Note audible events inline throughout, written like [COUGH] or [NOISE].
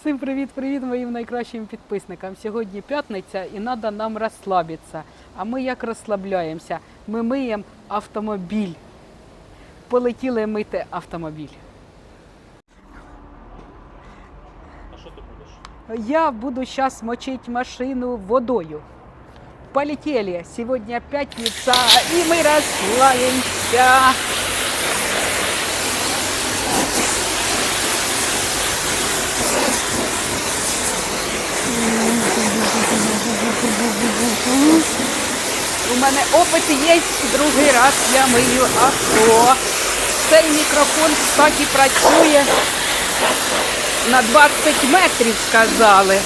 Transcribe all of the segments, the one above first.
Всім привіт-привіт моїм найкращим підписникам. Сьогодні п'ятниця і треба нам розслабитися. А ми як розслабляємося? Ми миємо автомобіль. Полетіли мити автомобіль. А що ти будеш? Я буду зараз мочити машину водою. Полетели. Сегодня пятница, и мы расслабимся. У мене опит є, другий раз я мию авто. Цей мікрофон, кстати, працює на 20 метрів, сказали.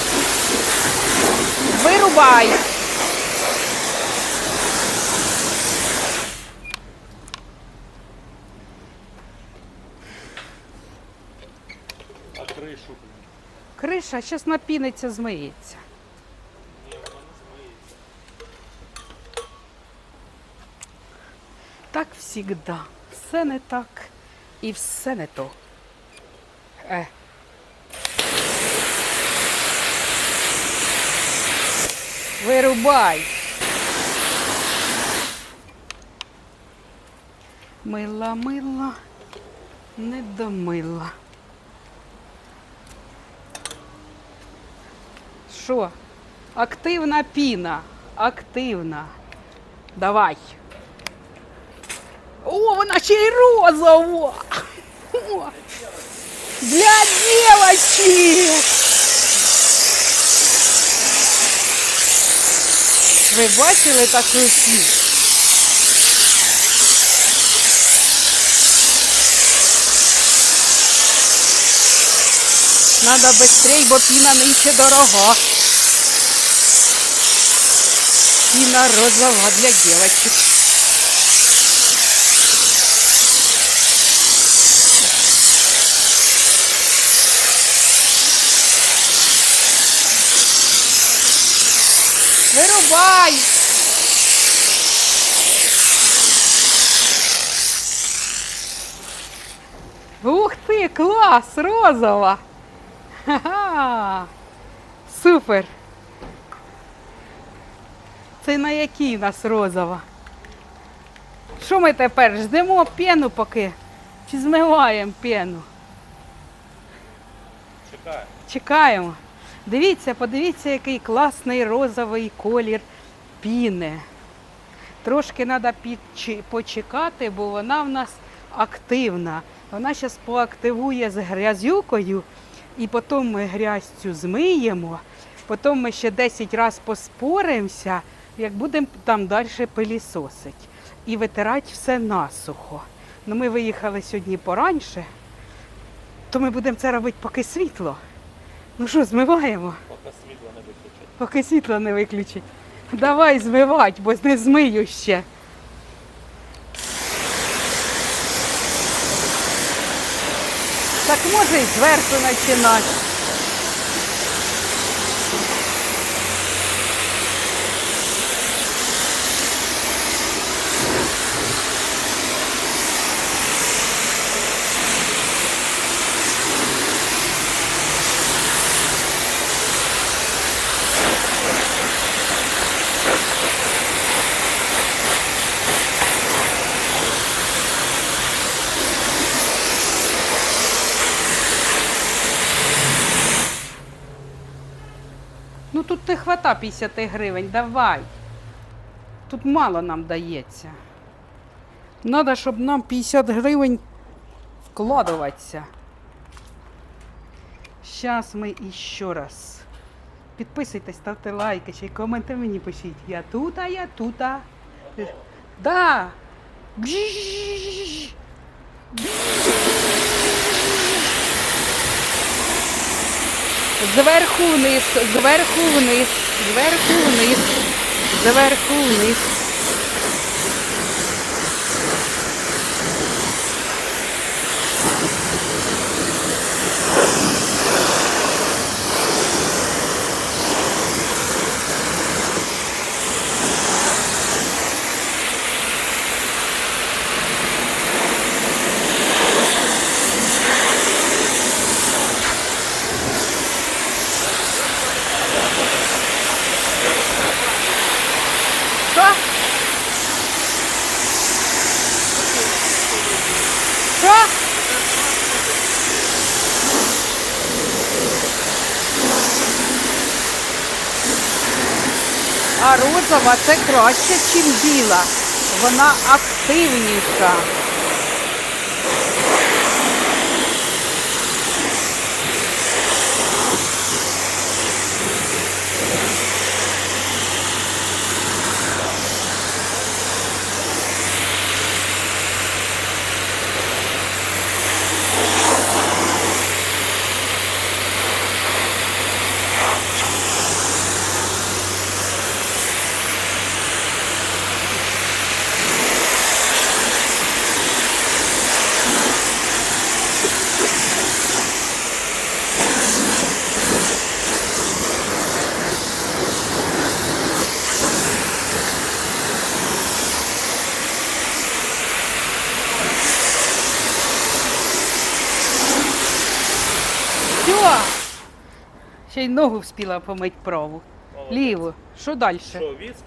Вирубай. А кришу. Криша зараз напіниться, змиється. Ні, вона не змиється. Так завжди. Все не так і все не то. Е. Вирубай. Мила, мила, не домила. Що? Активна піна. Активна. Давай. О, вона розова. Для девочек. Ви бачили таку пісню? Надо быстрей, бо піна нинче дорога. Піна розова для девочек. Вирубай! Ух ти, клас, розова! Ха-ха! Супер! Це на якій у нас розова? Що ми тепер? Ждемо пену поки? Чи змиваємо пену? Чекай. Чекаємо. Дивіться, подивіться, який класний розовий колір піни. Трошки треба почекати, бо вона в нас активна. Вона зараз поактивує з грязюкою, і потім ми грязь цю змиємо. Потім ми ще 10 разів поспоримося, як будемо там далі пилісосити. І витирати все насухо. Ну, ми виїхали сьогодні пораньше, то ми будемо це робити, поки світло. Ну що, змиваємо, Поки світло не виключать. поки світло не виключить. Давай змивати, бо не змию ще. Може і зверху починати. 150 гривень, давай. Тут мало нам дається. Треба, щоб нам 50 гривень вкладуватися. Зараз ми іще раз. Підписуйтесь, ставте лайки, ще й коменти мені пишіть. Я тут, а я тут. А... Да! Бжж! Бжж! Зверху вниз, зверху вниз, зверху вниз, зверху вниз. А розова це краще, ніж біла. Вона активніша. Все. Ще й ногу вспіла помити праву. Молодець. Ліву. Що далі? Що, віск?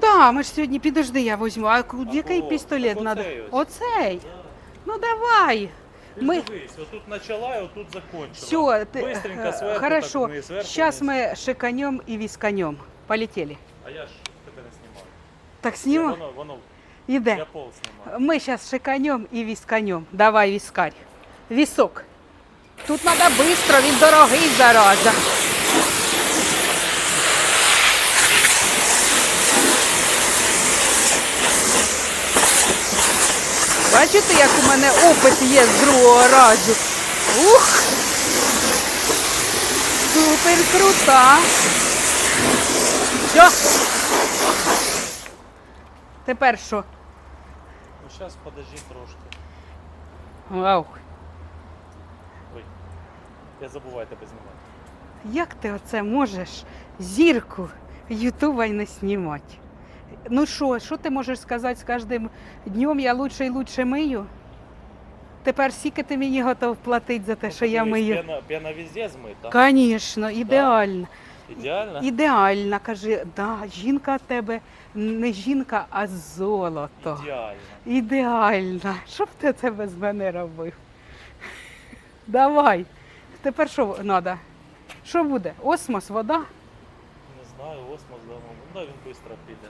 Да, ми ж сьогодні підожди, я візьму. А ку- А який кого? пістолет Так треба? оцей ось. Оцей. Да. Ну давай. Ти ж Ми- дивись, отут почала і отут закончила. Все, ты, Быстренько э, сверху, хорошо. так вниз, сверху Сейчас вниз. мы шиканем и висканем. Полетели. А я ж тебе не знімаю. Так Я- сниму? Воно, воно, я Іде. пол знімаю. Мы сейчас шиканем и висканем. Давай, вискарь. Висок. Тут надо быстро, він дорогий, зараза. Бачите, як у мене опит є з другого разу. Ух! Супер крута. Все. Тепер що? Ну зараз подожди трошки. Вау. Ой. Я забуваю тебе знімати. Як ти оце можеш зірку Ютуба й не знімати? Ну що, що ти можеш сказати з кожним днем я лучше і лучше мию? Тепер скільки ти мені готов платити за те, що я мию? Пена, пена везде змита. Звісно, ідеально. Ідеально? Ідеально, кажи, да, жінка в тебе не жінка, а золото. Ідеально. Ідеально. Що б ти це без мене робив? Давай. Тепер що треба? Що буде? Осмос, вода? Не знаю, осмос давно. Ну да, він швидко піде.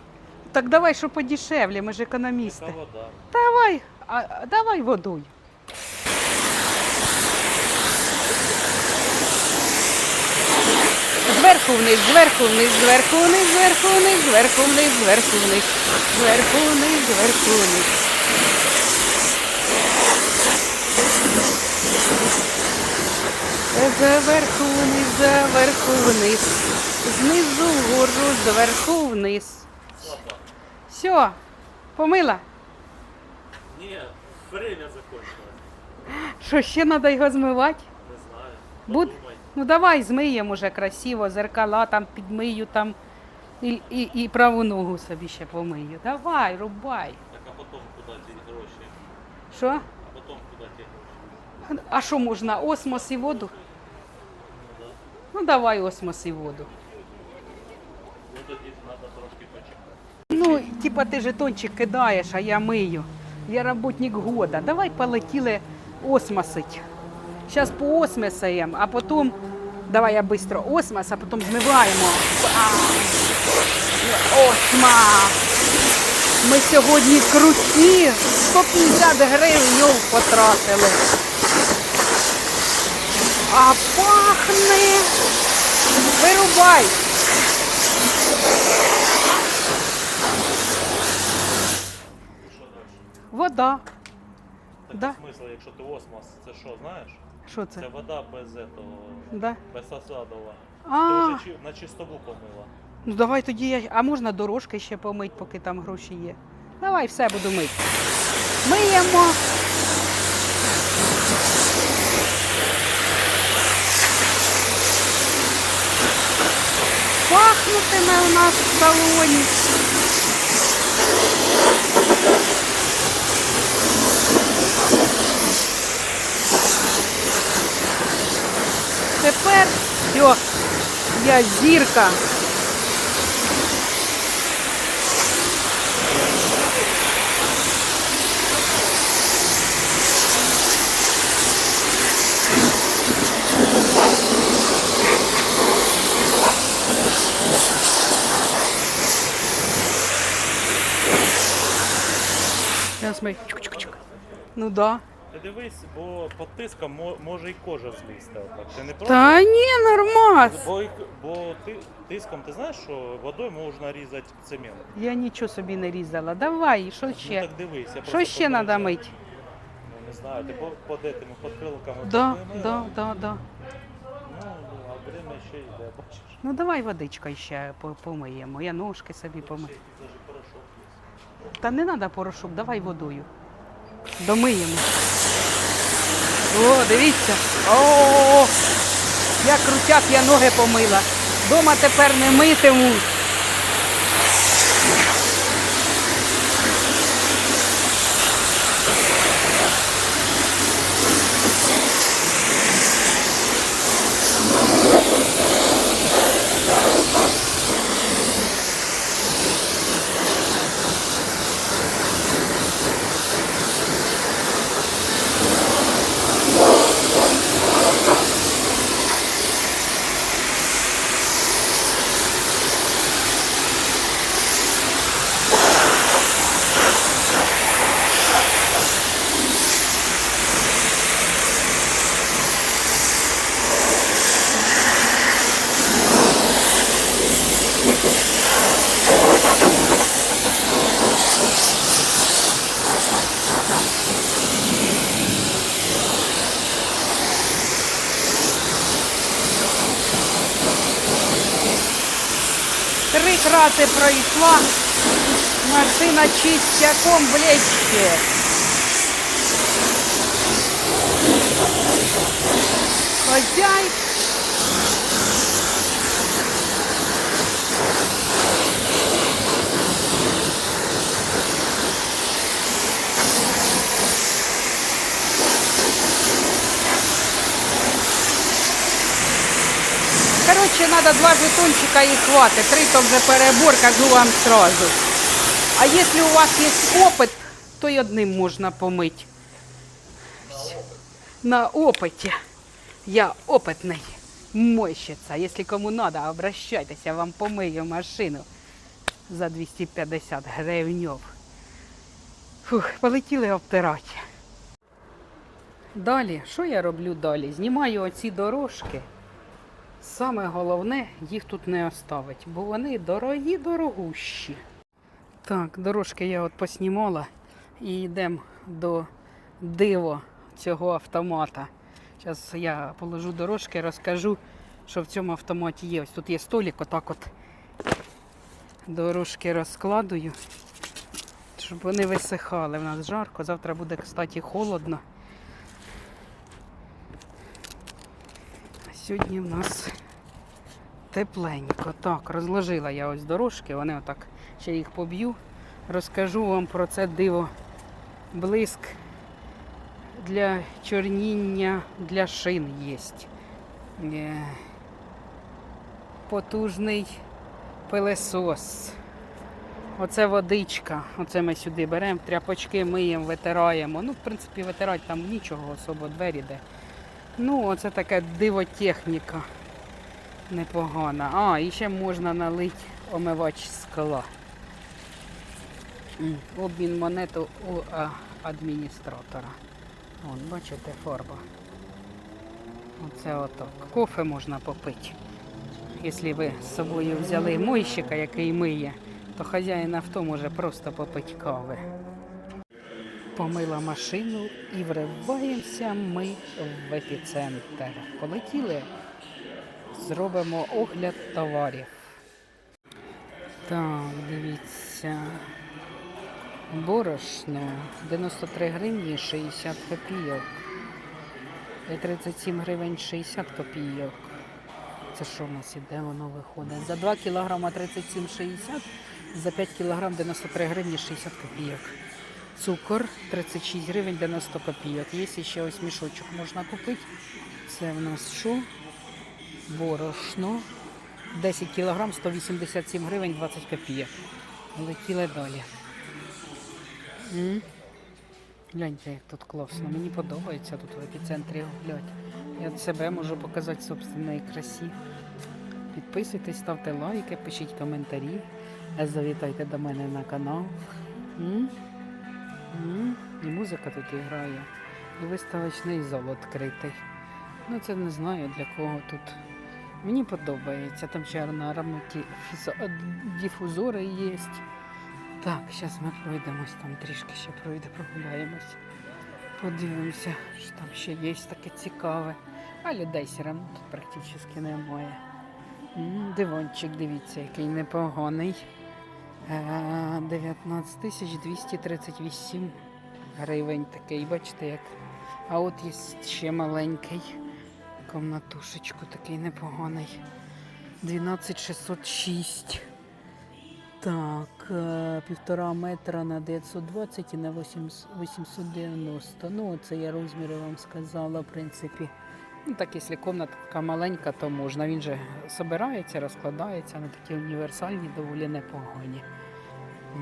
Так давай, що подешевле, ми ж економісти. Яка вода? Давай, а, давай водою. Зверху вниз, зверху вниз, зверху вниз, зверху вниз, зверху вниз, зверху вниз, зверху вниз, зверху вниз. Зверху вниз, зверху вниз, знизу вгору, зверху вниз. Все, помила. Ні, время закончилось. Що ще треба його змивати? Не знаю. Буд- Ну давай змиємо вже красиво, зеркала там підмию там і, і, і праву ногу собі ще помию. Давай, рубай. Так, а потім куди ті гроші? Що? А потім куди ті гроші? А що можна? Осмос і воду? Ну. Давай осмос і воду. Ну типа ти жетончик кидаєш, а я мию. Я работник года. Давай полетіли осмосить. Зараз поосмисаємо, а потім давай я швидко осмос, а потім змиваємо. Осмос! Ми сьогодні круті 150 гривень потратили. А пахне. Вирубай. Вода. Так Да. смисл, якщо ти осмос, це що, знаєш? Що Це це? вода без этого, Да. без осадова. Ти А, вже чи- на чистову помила. ну давай тоді я. А можна дорожки ще помить, поки там гроші є. Давай все буду мити. Миємо. Пахнутиме у нас в салоні. Тепер все, я зірка. ми. Чук-чук-чук. Ну да. Ти дивись, бо під тиском мо- може і кожа злізти. отак. Ти не проти? Та ні, нормас. Бо, і- бо ти, тиском ти знаєш, що водою можна різати цемент. Я нічого собі не різала. Давай, що Ну ще? так дивись, я Що просто ще треба мити? Ну не знаю, ти по, по де тими Да, помила. да, да, да. Ну, а время ще йде, бачиш. Ну давай водичкою ще по- помиємо. Я ножки собі помию. Навіть порошок є. Та не треба порошок, давай водою. Домиємо. О, дивіться. О, як крутяк я ноги помила. Дома тепер не митиму. Три крати пройшла. Машина чистяком блещет. Хозяй. Короче, надо два жетончика и хватит. Три то вже перебор, кажу вам сразу. А если у вас есть опыт, то и одним можно помыть. На опыте. Я опытный мойщица. Если кому надо, обращайтесь, я вам помию машину за 250 гривнів. Фух, полетіли обтирати. Далі, що я роблю далі? Знімаю оці дорожки. Саме головне їх тут не оставить, бо вони дорогі, дорогущі. Так, дорожки я от поснімала і йдемо до диво цього автомата. Зараз я положу дорожки, розкажу, що в цьому автоматі є. Ось тут є столик, отак от дорожки розкладую, щоб вони висихали. У нас жарко, завтра буде, кстати, холодно. Сьогодні в нас тепленько. Так, розложила я ось дорожки, вони отак ще їх поб'ю. Розкажу вам про це диво. Блиск для чорніння для шин є. Е, Потужний пилесос. Оце водичка. Оце ми сюди беремо, тряпочки миємо, витираємо. Ну, в принципі, витирати там нічого особо двері де. Ну, оце така дивотехніка непогана. А, і ще можна налити омивач скла. Обмін монету у адміністратора. Вон, бачите, фарба. Оце отак. Кофе можна попити. Якщо ви з собою взяли мойщика, який миє, то хазяїн авто може просто попити кави. Помила машину і вриваємося ми в епіцентр. Полетіли, зробимо огляд товарів. Так, дивіться. Борошно 93 гривні 60 копійок. І 37 гривень 60 копійок. Це що в нас іде, воно виходить? За 2 кілограма 37,60, за 5 кілограм 93 гривні 60 копійок. Цукор 36 гривень 90 копійок. Є ще ось мішочок можна купити. Це в нас що? Борошно. 10 кілограм 187 гривень 20 копійок. Летіли далі. М? Гляньте, як тут класно. Мені подобається тут в епіцентрі гуляти. Я себе можу показати собственної красі. Підписуйтесь, ставте лайки, пишіть коментарі. Завітайте до мене на канал. М? І музика тут грає, і виставочний зал відкритий. Ну це не знаю для кого тут. Мені подобається, там ще на ароматі дифузори є. Так, зараз ми пройдемось, там трішки ще пройде, прогуляємось. Подивимося, що там ще є таке цікаве. А людей все одно тут практично немає. Дивончик, дивіться, який непоганий. Е, 19 тисяч 238 гривень такий, бачите як. А от є ще маленький. Комнатушечку такий непоганий. 12606. Так, е, півтора метра на 920 і на 800 890. Ну, це я розміри вам сказала, в принципі. Ну, так, якщо кімната така маленька, то можна. Він же собирається, розкладається, на такі універсальні, доволі непогані.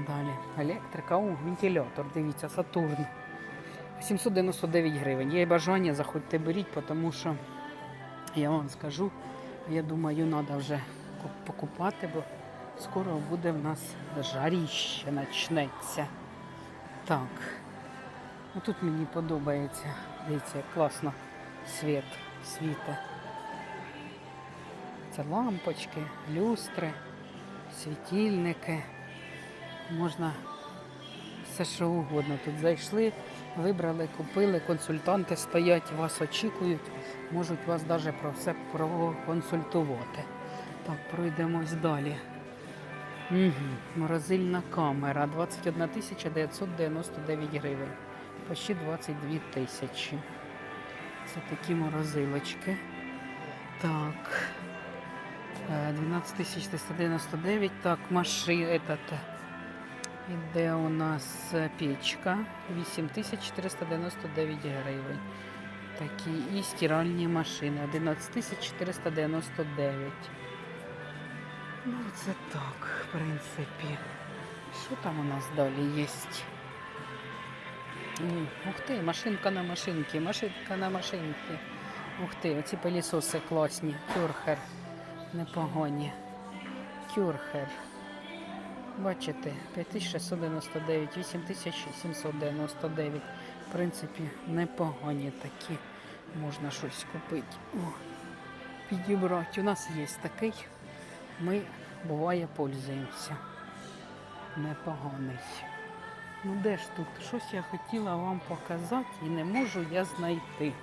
Далі. Електрика, о, вентилятор, дивіться, Сатурн. 799 гривень. Є бажання, заходьте беріть, тому що я вам скажу, я думаю, треба вже покупати, бо скоро буде в нас жаріще почнеться. Так. Ну, тут мені подобається. Дивіться, класно світ світе. Це лампочки, люстри, світильники. Можна все що угодно. Тут зайшли, вибрали, купили, консультанти стоять, вас очікують, можуть вас навіть про все проконсультувати. Так, пройдемось далі. Угу. Морозильна камера 21 999 гривень. Почти 22 тисячі. Це такі морозилочки. Так. Е, 12 тисяч 399. Так, машина. Этот, іде у нас е, печка. 8499 гривень. Такі і стиральні машини. 11 тисяч 499. Ну, це так, в принципі. Що там у нас далі є? Ух ти, машинка на машинці, машинка на машинці. Ух ти, оці пилісоси класні. Кюрхер. Непогані. Кюрхер. Бачите, 5699, 8799. В принципі, непогані такі. Можна щось купити. О, підібрати. У нас є такий. Ми буває пользуємося. Непоганий. Ну де ж тут? Щось я хотіла вам показати і не можу я знайти.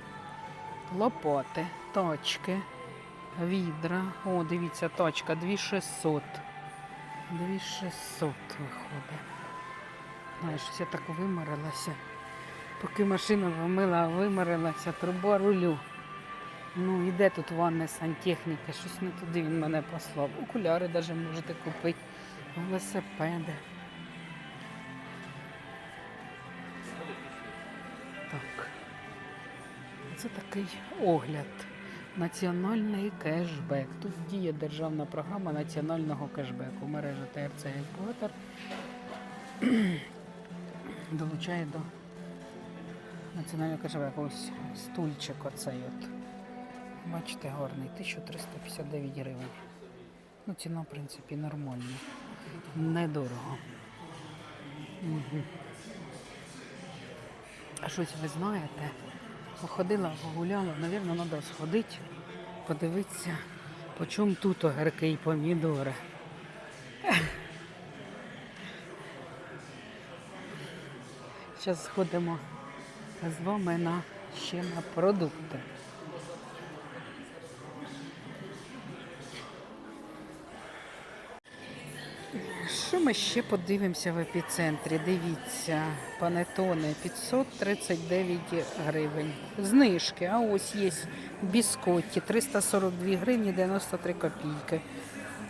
Лопати, точки, відра. О, дивіться, точка 2600. 2600 виходить. Знаєш, я так виморилася. Поки машину вимила, виморилася, труба рулю. Ну, і де тут ванна сантехніка? Щось не туди він мене послав. Окуляри навіть можете купити, велосипеди. Це такий огляд. Національний кешбек. Тут діє державна програма національного кешбеку. Мережа ТРЦ Екватор [CLEARS THROAT] долучає до національного кешбеку. Ось стульчик оцей от. Бачите, гарний, 1359 гривень. Ну, ціна, в принципі, нормальна. Недорого. Угу. А щось ви знаєте? Походила, погуляла, навірно, треба сходити, подивитися, по чому тут огірки і помідори. Зараз сходимо з вами на ще на продукти. Що ми ще подивимося в епіцентрі? Дивіться, панетони 539 гривень. Знижки, а ось є біскотті 342 гривні 93 копійки.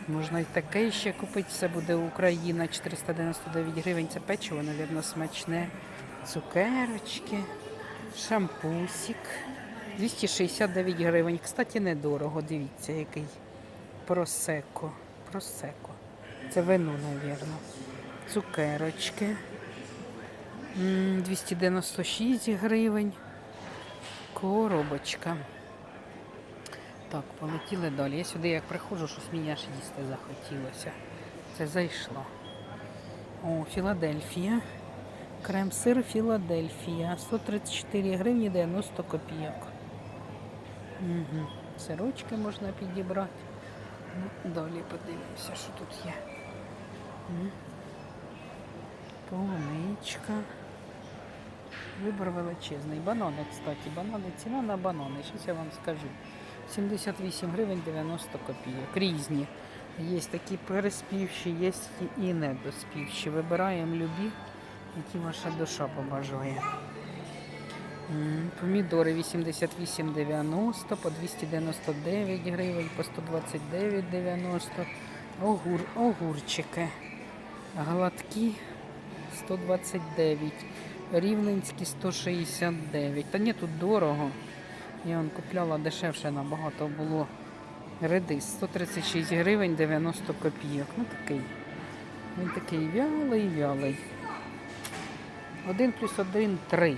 Можна і таке ще купити, все буде Україна, 499 гривень. Це печиво, мабуть, смачне. Цукерочки, шампусик. 269 гривень. Кстати, недорого, дивіться, який просеко. Просеко. Це вино, мабуть. Цукерочки. 296 гривень. Коробочка. Так, полетіли далі. Я сюди як приходжу, щось мені аж їсти захотілося. Це зайшло. О, Філадельфія. Крем-сир Філадельфія. 134 гривні 90 копійок. Угу. Сирочки можна підібрати. Ну, далі подивимося, що тут є. Полуничка. Вибор величезний. Банани, кстати. Банани, ціна на банани. Зараз я вам скажу. 78 гривень 90 копійок. Різні. Є такі переспівші, є і недоспівші. Вибираємо любі, які ваша душа побажає. Помідори 88,90, по 299 гривень, по 129,90. Огур, огурчики. Гладкі 129. Рівненські 169. Та ні, тут дорого. Я вон купляла дешевше набагато було. Редис 136 гривень 90 копійок. Ну такий. Він такий вялий, вялий. 1 плюс 1 3.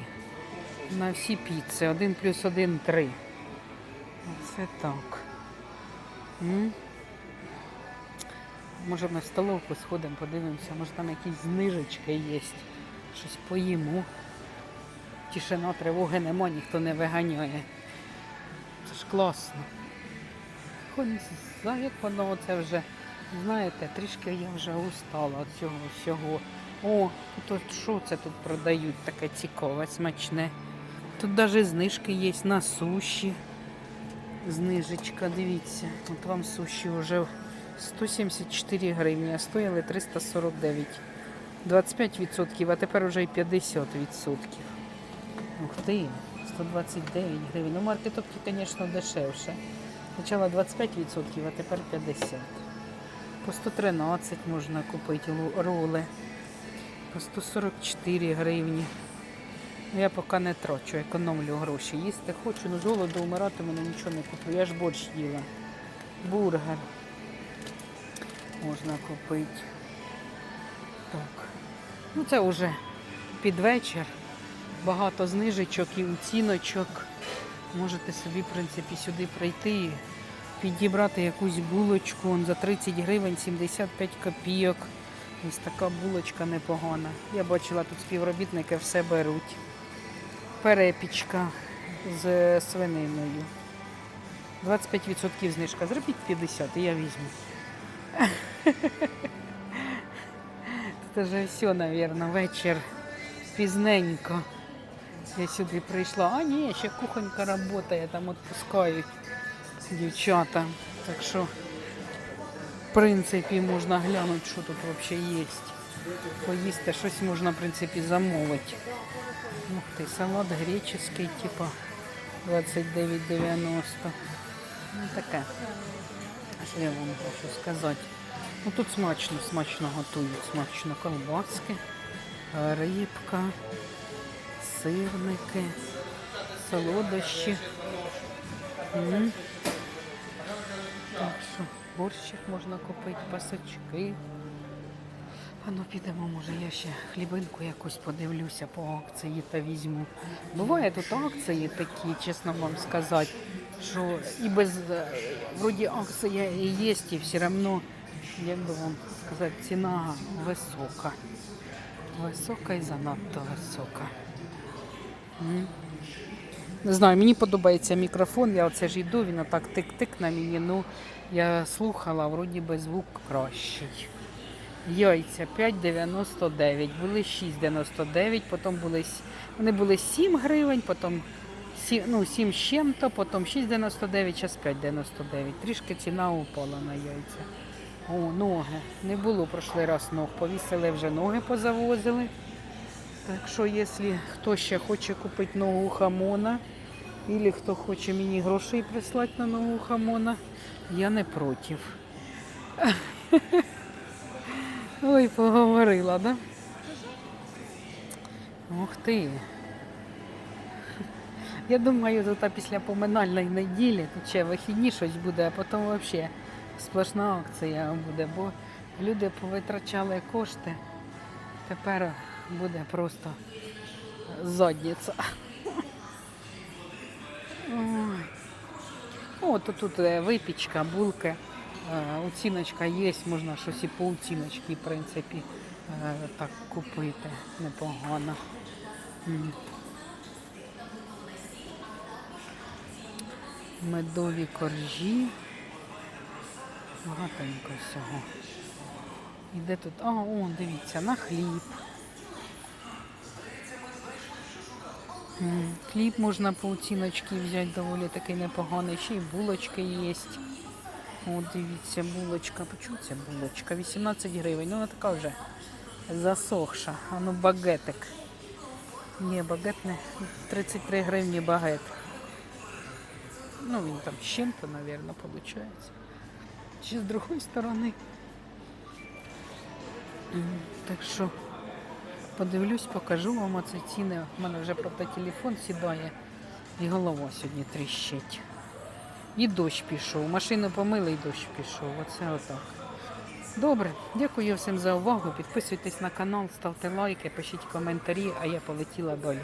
На всі піци. 1 плюс 1 3. Оце так. Може ми в столовку сходимо, подивимося, може там якісь знижечки є. Щось поїмо. Тишина, тривоги нема, ніхто не виганяє. Це ж класно. Хоч як воно це вже, знаєте, трішки я вже устала від цього всього. О, тут що це тут продають таке цікаве, смачне. Тут навіть знижки є на суші. Знижечка, дивіться. От вам суші вже 174 гривні, а стояли 349. 25%, а тепер вже і 50%. Ух ти, 129 гривень. Ну, маркетопки, звісно, дешевше. Спочатку 25%, а тепер 50%. По 113 можна купити роли. По 144 гривні. Ну, Я поки не трачу, економлю гроші. Їсти хочу, з голоду вмирати мене нічого не куплю. Я ж борщ їла. Бургер можна купити. Так. Ну це вже під вечір. Багато знижечок і оціночок. Можете собі, в принципі, сюди прийти і підібрати якусь булочку. Он за 30 гривень 75 копійок. Ось така булочка непогана. Я бачила, тут співробітники все беруть. Перепічка з свининою. 25% знижка. Зробіть 50, і я візьму. Тут вже все, мабуть, вечір пізненько. Я сюди прийшла. А ні, ще кухонька працює, там відпускають дівчата. Так що, в принципі, можна глянути, що тут взагалі є. Поїсти щось можна, в принципі, замовити. Ух ти, салат греческий, типа 29,90. Ну таке. Що я вам хочу сказати? Ну тут смачно, смачно готують, смачно колбаски, рибка, сирники, солодощі. М. Так що борщик можна купити, пасочки. А ну підемо, може, я ще хлібинку якусь подивлюся по акції та візьму. Буває тут акції такі, чесно вам сказати, що і без е, вроді акція є, і все одно, як би вам сказати, ціна висока. Висока і занадто висока. Не знаю, мені подобається мікрофон, я оце ж йду, він отак тик-тик на мені, ну я слухала, вроді би звук кращий. Яйця 5,99, були 6,99, потім були, вони були 7 гривень, потім 7, ну, 7 з чим-то, потім 6,99, зараз 5,99. Трішки ціна упала на яйця. О, ноги. Не було прошлий раз ног. Повісили вже ноги, позавозили. Так що, якщо хто ще хоче купити ногу хамона, або хто хоче мені грошей прислати на ногу хамона, я не проти. [LAUGHS] Ой, поговорила, да? Ух ти. [LAUGHS] Я думаю, тут після поминальної неділі, тут вихідні щось буде, а потім взагалі сплошна акція буде, бо люди повитрачали кошти. Тепер буде просто задниця. Ой. О, тут е, випічка, булки Е, Оціночка є, можна щось і по оціночці, в принципі, е, так купити непогано. Медові коржі. Багатенько всього. І де тут? А, о, дивіться, на хліб. Хліб можна по оціночці взяти доволі такий непоганий. Ще й булочки є. О, дивіться, булочка. Почув ця булочка? 18 гривень. Ну, вона така вже засохша. А ну багетик. Ні, багет не 33 гривні багет. Ну, він там з чим-то, мабуть, виходить. Чи з другої сторони. Так що подивлюсь, покажу вам оці ціни. У мене вже правда телефон сідає і голова сьогодні тріщить. І дощ пішов. Машину помили і дощ пішов. Оце отак. Добре, дякую всім за увагу. Підписуйтесь на канал, ставте лайки, пишіть коментарі, а я полетіла далі.